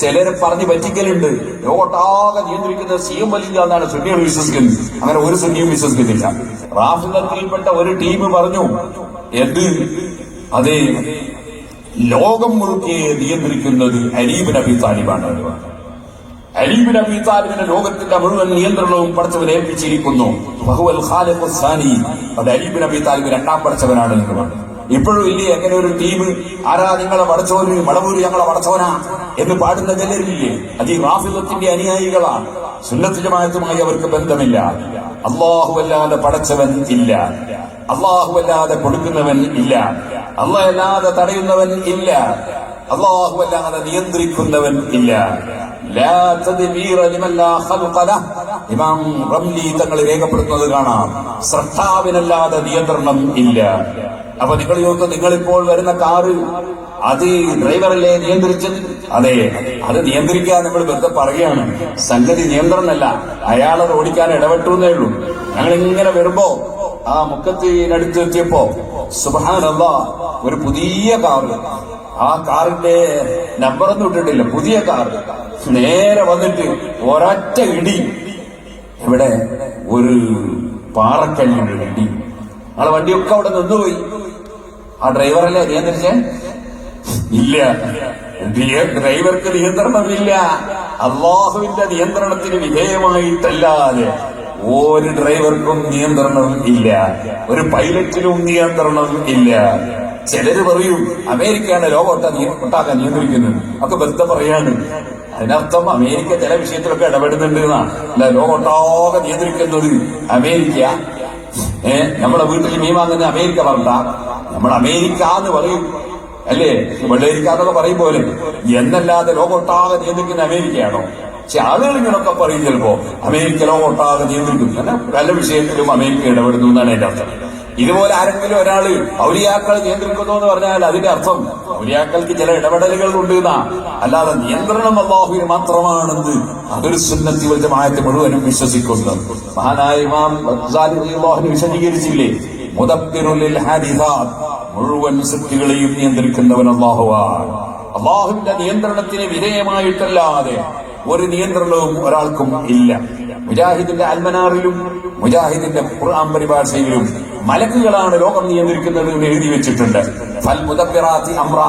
ചിലരെ പറഞ്ഞ് പറ്റിക്കലുണ്ട്. ലോകത്താകെ നിയന്ത്രിക്കുന്ന സി എം വലിയ എന്നാണ് സുന്നികൾ വിശ്വസിക്കുന്നത്. അങ്ങനെ ഒരു സുന്നിയും വിശ്വസിക്കുന്നില്ല. റാഫിദത്തിൽപ്പെട്ട ഒരു ടീം പറഞ്ഞു എന്ത്? അത് ലോകം മുഴുക്കെ നിയന്ത്രിക്കുന്നത് അലീബ് നബി താലിബാണ്. അലീബ് നബി താലിബിന്റെ ലോകത്തിന്റെ മുഴുവൻ നിയന്ത്രണവും പടച്ചവൻ ഏൽപ്പിച്ചിരിക്കുന്നു. ബഹുവൽ സാനി അത് അലീബ് നബി താലിബ് രണ്ടാം പടച്ചവനാണ് എന്ന് പറഞ്ഞു. ഇപ്പോഴും ഇല്ലേ? എങ്ങനെ ഒരു ടീം ആരാ നിങ്ങളെ വടച്ചോന് വളവൂര് ഞങ്ങളെ വടച്ചോനാ എന്ന് പാടുന്ന ചിലരില്ലേ? അത് ഈ റാഫിദത്തിന്റെ അനുയായികളാണ്. സുന്നത്ത് അവർക്ക് ബന്ധമില്ല. അള്ളാഹു അല്ലാതെ പടച്ചവൻ ഇല്ല. അള്ളാഹു അല്ലാതെ കൊടുക്കുന്നവൻ ഇല്ല. അല്ലാതെ തടയുന്നവൻ ഇല്ല. അള്ളാഹു അല്ലാതെ നിയന്ത്രിക്കുന്നവൻ ഇല്ല. ഇമാം റംലി രേഖപ്പെടുത്തുന്നത് കാണാം. സൃഷ്ടാവിനല്ലാതെ നിയന്ത്രണം ഇല്ല. അപ്പൊ നിങ്ങൾ ചോദിക്കും നിങ്ങളിപ്പോൾ വരുന്ന കാറ് അത് ഡ്രൈവറല്ലേ നിയന്ത്രിച്ചത്? അതെ. അത് നിയന്ത്രിക്കാൻ നമ്മൾ വെറുതെ പറയുകയാണ്. സംഗതി നിയന്ത്രണമല്ല. അയാളെ ഓടിക്കാൻ ഇടപെട്ടു എന്നേ ഉള്ളൂ. ഞങ്ങൾ ഇങ്ങനെ വരുമ്പോ ആ മുക്കത്തിനടുത്ത് എത്തിയപ്പോ സുബാനല്ല ഒരു പുതിയ കാറ്. ആ കാറിന്റെ നമ്പറൊന്നും ഇട്ടിട്ടില്ല. പുതിയ കാർ നേരെ വന്നിട്ട് ഒരൊറ്റ ഇടി. ഇവിടെ ഒരു പാറക്കല്ലിന്റെ ഇടി. ആളെ വണ്ടിയൊക്കെ അവിടെ നിന്നുപോയി. ആ ഡ്രൈവറല്ലേ നിയന്ത്രിച്ചേ? ഇല്ല. ഡ്രൈവർക്ക് നിയന്ത്രണമില്ല. അള്ളാഹുവിന്റെ നിയന്ത്രണത്തിന് വിധേയമായിട്ടല്ലാതെ ഒരു ഡ്രൈവർക്കും നിയന്ത്രണം ഇല്ല. ഒരു പൈലറ്റിനും നിയന്ത്രണം ഇല്ല. ചിലര് പറയും അമേരിക്കയാണ് ലോകോട്ട ഒട്ടാക്കാൻ നിയന്ത്രിക്കുന്നത്. ഒക്കെ വെറുതെ പറയാണ്. അതിനർത്ഥം അമേരിക്ക ചില വിഷയത്തിലൊക്കെ ഇടപെടുന്നുണ്ട് എന്നാണ്. അല്ല ലോകോട്ടാകെ നിയന്ത്രിക്കുന്നത് അമേരിക്ക. ഏഹ് നമ്മളെ വീട്ടിൽ മീൻ വാങ്ങുന്ന അമേരിക്ക പറഞ്ഞ നമ്മൾ അമേരിക്ക എന്ന് പറയും. അല്ലേ? അമേരിക്ക എന്നൊക്കെ പറയും പോലെ. എന്നല്ലാതെ ലോകമൊട്ടാകെ നിയന്ത്രിക്കുന്ന അമേരിക്കയാണോ? പക്ഷെ ആളുകൾ ഇങ്ങനൊക്കെ പറയും ചിലപ്പോ. അമേരിക്ക ലോകമൊട്ടാകെ നിയന്ത്രിക്കുന്നു. അല്ല പല വിഷയത്തിലും അമേരിക്ക ഇടപെടുന്നു എന്നാണ് എന്റെ അർത്ഥം. ഇതുപോലെ ആരെങ്കിലും ഒരാൾ ഔലിയാക്കൾ നിയന്ത്രിക്കുന്നു എന്ന് പറഞ്ഞാൽ അതിന്റെ അർത്ഥം ഔലിയാക്കൾക്ക് ചില ഇടപെടലുകൾ ഉണ്ട് എന്നാ. അല്ലാതെ നിയന്ത്രണം അള്ളാഹുവിന് മാത്രമാണെന്ന് അതൊരു സുന്നത്തി വലുതമായിട്ട് മുഴുവനും വിശ്വസിക്കുന്നു. മഹാനായ ഇമാം വിശദീകരിച്ചില്ലേ? മുഴുവൻ സൃഷ്ടികളെയും നിയന്ത്രിക്കുന്നവൻ അള്ളാഹുവാൻ അള്ളാഹുവിന്റെ നിയന്ത്രണത്തിന് വിധേയമായിട്ടല്ലാതെ ഒരു നിയന്ത്രണവും ഒരാൾക്കും ഇല്ല. മുജാഹിദിന്റെ അൽമനാറിലും മുജാഹിദിന്റെ ഖുർആൻ പരിഭാഷയിലും മലക്കുകളാണ് ലോകം നിയന്ത്രിക്കുന്നത് എന്ന് എഴുതി വെച്ചിട്ടുണ്ട്. ഫൽ മുദബിറാത്തി അമ്ര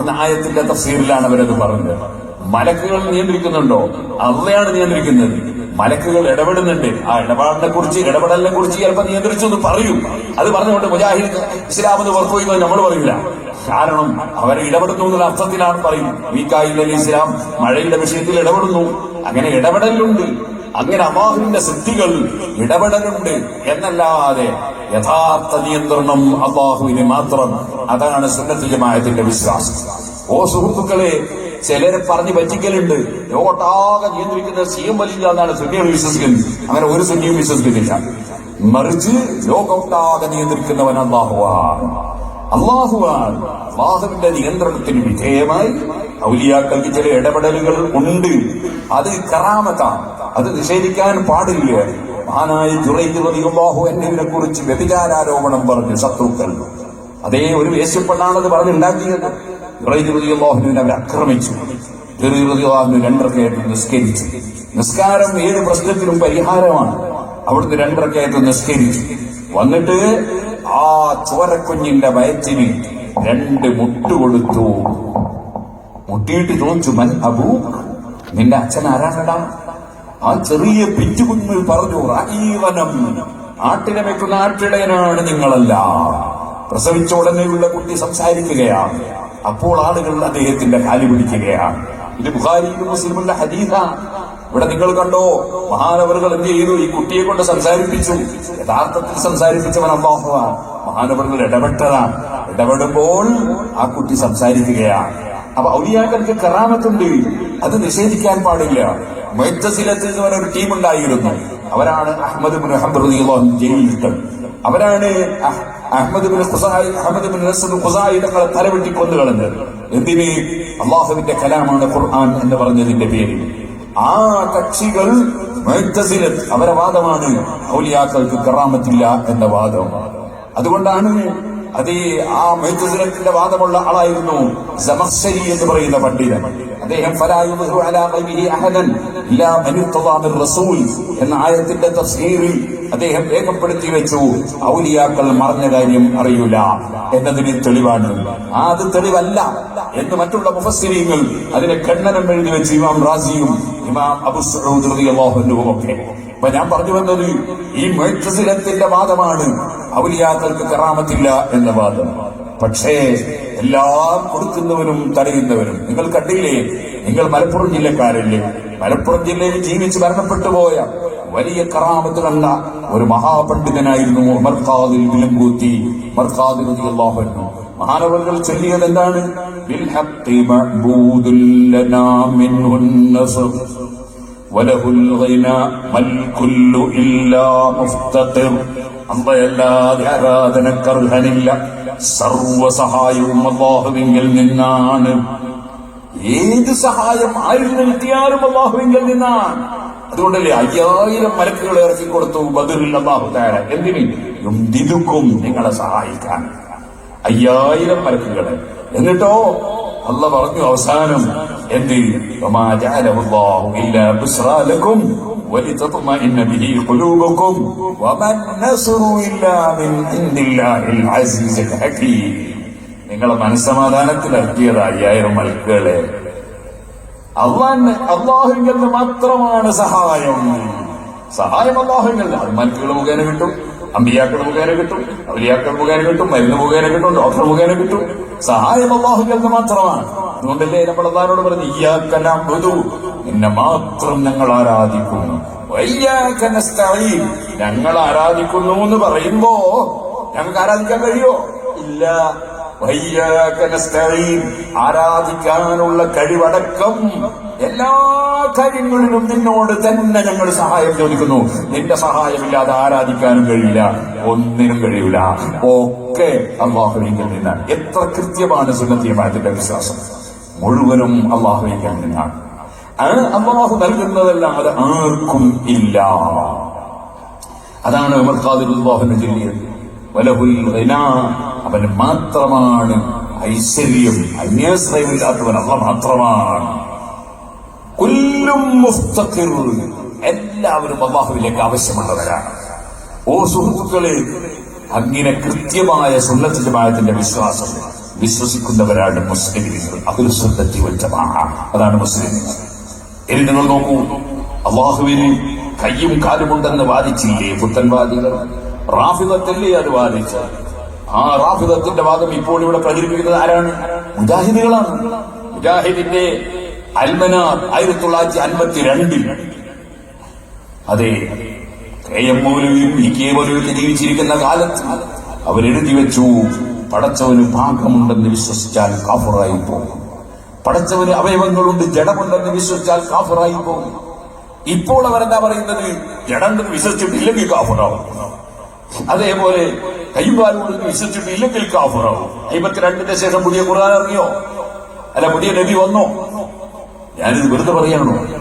എന്ന ആയത്തിന്റെ തഫ്സീറിലാണ് അവരത് പറഞ്ഞത്. മലക്കുകൾ നിയന്ത്രിക്കുന്നുണ്ടോ? അള്ളയാണ് നിയന്ത്രിക്കുന്നത്. മലക്കുകൾ ഇടപെടുന്നുണ്ട്. ആ ഇടപാടിനെ കുറിച്ച് ഇടപെടലിനെ കുറിച്ച് ചിലപ്പോൾ നിയന്ത്രിച്ചു എന്ന് പറയും. അത് പറഞ്ഞുകൊണ്ട് മുജാഹിദ് ഇസ്ലാമെന്ന് പുറത്തുപോയി നമ്മൾ പറയില്ല. കാരണം അവർ ഇടപെടുന്നു എന്നുള്ള അർത്ഥത്തിലാണ് പറയുന്നത്. മീക്കായിൽ അലി ഇസ്ലാം മഴയുടെ വിഷയത്തിൽ ഇടപെടുന്നു. അങ്ങനെ ഇടപെടലുണ്ട്. അങ്ങനെ അള്ളാഹുവിന്റെ സിദ്ധികൾ ഇടപെടലുണ്ട് എന്നല്ലാതെ യഥാർത്ഥ നിയന്ത്രണം അള്ളാഹുവിന് മാത്രം. അതാണ് സുന്നത്ത് ജമാഅത്തിന്റെ വിശ്വാസം. ഓ സുഹൃത്തുക്കളെ ചിലരെ പറഞ്ഞ് പറ്റിക്കലുണ്ട്. ലോകത്താകെ നിയന്ത്രിക്കുന്ന വലിയ എന്നാണ് സുന്നികൾ വിശ്വസിക്കുന്നത് അങ്ങനെ ഒരു സുന്നിയും വിശ്വസിക്കുന്നില്ല. മറിച്ച് ലോകൊട്ടാകെ നിയന്ത്രിക്കുന്നവൻ അള്ളാഹുവാണ്. അള്ളാഹുവാണ്. അള്ളാഹുവിന്റെ നിയന്ത്രണത്തിന് വിധേയമായി ഔലിയാക്കൾക്ക് ചില ഇടപെടലുകൾ ഉണ്ട്. അത് കറാമത്താണ്. അത് നിഷേധിക്കാൻ പാടില്ല. മഹാനായ ജുറൈഹു എന്നിവനെ കുറിച്ച് വ്യഭിചാരോപണം പറഞ്ഞു ശത്രുക്കൾ. അതേ ഒരു വേശ്യപ്പെണ്ണാണത് പറഞ്ഞുണ്ടാക്കിയത് ജുറൈഹുവിനെ അവർ ആക്രമിച്ചു. നിസ്കരിച്ചു. നിസ്കാരം ഏത് പ്രശ്നത്തിനും പരിഹാരമാണ്. അവിടുന്ന് രണ്ടരക്കയായിട്ട് നിസ്കരിച്ചു. വന്നിട്ട് ആ ചോരക്കുഞ്ഞിന്റെ വയറ്റിന് രണ്ട് മുട്ട് കൊടുത്തു. മുട്ടിയിട്ട് ചോദിച്ചു മൻ അബൂ? നിന്റെ അച്ഛൻ ആരാണടാ? ആ ചെറിയ പിറ്റുകുഞ്ഞിൽ പറഞ്ഞു റാഹീവനം ആട്ടിനെ വെക്കുന്ന ആട്ടിടയനാണ് നിങ്ങളല്ല. പ്രസവിച്ച ഉടനെയുള്ള കുട്ടി സംസാരിക്കുകയാണ്. അപ്പോൾ ആളുകൾ അദ്ദേഹത്തിന്റെ കാലി പിടിക്കുകയാണ്. ഇത് ബുഹാരിയും മുസ്ലിമുള്ള ഹദീസ ഇവിടെ നിങ്ങൾ കണ്ടോ മഹാനവറുകൾ എന്ത് ചെയ്തു? ഈ കുട്ടിയെ കൊണ്ട് സംസാരിപ്പിച്ചു. യഥാർത്ഥത്തിൽ സംസാരിപ്പിച്ചവൻ അള്ളാഹുവാണ് മഹാനവറുകൾ ഇടപെട്ടതാണ്. ഇടപെടുമ്പോൾ ആ കുട്ടി സംസാരിക്കുകയാണ്. അപ്പൊ ഔലിയാക്കൾക്ക് കറാമത്തുണ്ട്. അത് നിഷേധിക്കാൻ പാടില്ല. മൈത്തസിലത്തിൽ നിന്ന് ഒരു ടീം ഉണ്ടായിരുന്നു അവരാണ് അഹമ്മദ് ഹബ്ബിൻ ജയിലിലിട്ടത് അവരാണ് തങ്ങളെ തലവെട്ടി കൊന്നു കളഞ്ഞത് എന്തിന്? അള്ളാഹുവിന്റെ കലാമാണ് ഖുർആൻ എന്ന് പറഞ്ഞതിന്റെ പേര് ആ കക്ഷികൾ അവരെ വാദമാണ് ഔലിയാക്കൾക്ക് കറാമത്തില്ല എന്ന വാദം. അതുകൊണ്ടാണ് അത് ആ മൈത്തസിലത്തിന്റെ വാദമുള്ള ആളായിരുന്നു സമസ്സരി എന്ന് പറയുന്ന പണ്ഡിതൻ. അദ്ദേഹം എന്ന ആയത്തിന്റെ തഫ്സീറിൽ അദ്ദേഹം രേഖപ്പെടുത്തി വെച്ചു. ഔലിയാക്കൾ മറഞ്ഞ കാര്യം അറിയൂല. എന്നതിന് തെളിവാണ്. ആ അത് തെളിവല്ല എന്ന് മറ്റുള്ള മുഫസ്സിരിയങ്ങൾ അതിനെ ഖണ്ഡനം എഴുതി വെച്ച് ഇമാം റാസിയും ഇമാം അബു അൻഹുവും ഒക്കെ. അപ്പൊ ഞാൻ പറഞ്ഞു വന്നത് ഈ മുഅ്തസിലത്തിന്റെ വാദമാണ്. ഔലിയാക്കൾക്ക് കറാമത്തില്ല എന്ന വാദം. പക്ഷേ എല്ലാം കൊടുക്കുന്നവനും തടയുന്നവനും നിങ്ങൾ കണ്ടില്ലേ നിങ്ങൾ മലപ്പുറം ജില്ലക്കാരല്ലേ മലപ്പുറം ജില്ലയിൽ ജീവിച്ച് മരണപ്പെട്ടു പോയ വലിയ കറാമത്ത് കണ്ട ഒരു മഹാപണ്ഡിതനായിരുന്നു ഉമർ ഖാദിൽ വിലങ്കൂത്തി ഉമർ ഖാദിർ റളിയല്ലാഹു അൻഹു മഹാനവറുകൾ ചൊല്ലിയത് എന്താണ് ബിൽ ഹഖ് മഅബൂദുൽ ലനാ മിൻഹുൻ നസർ وله الغنى ما الكل إلا مفتقر അമ്പയല്ലാതെ ആരാധനക്കർഹനില്ല. സർവസഹായവും അള്ളാഹുവിങ്കിൽ നിന്നാണ്. ഏത് സഹായം ആരിൽ നിൽക്കിയാലും അള്ളാഹുവിങ്കിൽ നിന്നാണ്. അതുകൊണ്ടല്ലേ അയ്യായിരം മലക്കുകൾ ഇറക്കി കൊടുത്തു ബദറിൽ അള്ളാഹു താര എന്തിന്? നിങ്ങളെ സഹായിക്കാൻ. അയ്യായിരം മലക്കുകൾ. എന്നിട്ടോ? അല്ല പറഞ്ഞു അവസാനം എന്ത്? وما جعله الله إلا بشرى لكم ولتطمئن به قلوبكم وما النصر إلا من عند الله العزيز الحكيم നിങ്ങളെ മനസ്സമാധാനത്തിൽ ഇറക്കിയത് അയ്യായിരം മലക്കുകളെ അള്ളാൻ അള്ളാഹുവിൽ നിന്ന് മാത്രമാണ് സഹായം സഹായം അള്ളാഹുവിൽ അത് മലക്കുകൾ മുഖേന കിട്ടും അമ്പിയാക്കൾ മുഖേന കിട്ടും അവലിയാക്കൾ മുഖേന കിട്ടും മരുന്ന് മുഖേന കിട്ടും ഡോക്ടർ മുഖേന കിട്ടും സഹായം അള്ളാഹുവിൽ നിന്ന് മാത്രമാണ് അതുകൊണ്ടല്ലേ നമ്മൾ അള്ളാഹിനോട് പറഞ്ഞു ഇയ്യാക്കലാം ബുധു നിന്നെ മാത്രം ഞങ്ങൾ ആരാധിക്കുന്നു. ഞങ്ങൾ ആരാധിക്കുന്നു എന്ന് പറയുമ്പോ ഞങ്ങൾക്ക് ആരാധിക്കാൻ കഴിയോ ഇല്ല. ആരാധിക്കാനുള്ള കഴിവടക്കം എല്ലാ കാര്യങ്ങളിലും നിന്നോട് തന്നെ ഞങ്ങൾ സഹായം ചോദിക്കുന്നു. നിന്റെ സഹായമില്ലാതെ ആരാധിക്കാനും കഴിയില്ല. ഒന്നിനും കഴിയില്ല. ഒക്കെ അള്ളാഹുവിങ്കിൽ നിന്നാണ് എത്ര കൃത്യമാണ് സുന്നത്തിയമായത്തിന്റെ വിശ്വാസം? മുഴുവനും അള്ളാഹുവിങ്കിൽ നിന്നാണ്. ആ അള്ളാഹു നൽകുന്നതല്ലാതെ ആർക്കും ഇല്ല. അതാണ് ഉമർ അവന് മാത്രമാണ് ഐശ്വര്യം. അന്യാശ്രയമില്ലാത്തവൻ അല്ല മാത്രമാണ്. എല്ലാവരും അള്ളാഹുവിലേക്ക് ആവശ്യമുള്ളവരാണ്. ഓ സുഹൃത്തുക്കളെ അങ്ങനെ കൃത്യമായ സുന്നത്തിന്റെ വിശ്വാസം വിശ്വസിക്കുന്നവരാണ് മുസ്ലിം അതിൽ സുന്നത്തി വച്ചമാ അതാണ് മുസ്ലിങ്ങൾ ഇനി നിങ്ങൾ നോക്കൂ. അള്ളാഹുവിന് കയ്യും കാലുമുണ്ടെന്ന് വാദിച്ചില്ലേ പുത്തൻവാദികൾ? റാഫിദത്തല്ലേ അത് വാദിച്ചത്? ആ റാഫിദത്തിന്റെ വാദം ഇപ്പോൾ ഇവിടെ പ്രചരിപ്പിക്കുന്നത് ആരാണ്? മുജാഹിദുകളാണ്. മുജാഹിദിന്റെ അൽമനാർ ആയിരത്തി തൊള്ളായിരത്തി അൻപത്തി രണ്ടിൽ അതെ കെ എം മൗലവിയും ഇ കെ മൗലവിയൊക്കെ ജീവിച്ചിരിക്കുന്ന കാലത്ത് അവരെഴുതി വെച്ചു പടച്ചവന് ഭാഗമുണ്ടെന്ന് വിശ്വസിച്ചാൽ കാഫറായി പോകും. പടച്ചവന് അവയവങ്ങളുണ്ട്. ജഡമുണ്ടെന്ന് വിശ്വസിച്ചാൽ കാഫറായി പോകും. ഇപ്പോൾ അവരെന്താ പറയുന്നത്? ജഡമുണ്ടെന്ന് വിശ്വസിച്ചിട്ടില്ലെങ്കിൽ കാഫറാവും. അതേപോലെ കൈമാരുണ്ടെന്ന് വിശ്വസിച്ചിട്ടില്ലെങ്കിൽ കാഫറാവും. അയ്പത്തിരണ്ടിന്റെ ശേഷം പുതിയ ഖുർആൻ ഇറങ്ങിയോ അല്ല പുതിയ നബി വന്നോ? ഞാനിത് വെറുതെ പറയാണോ?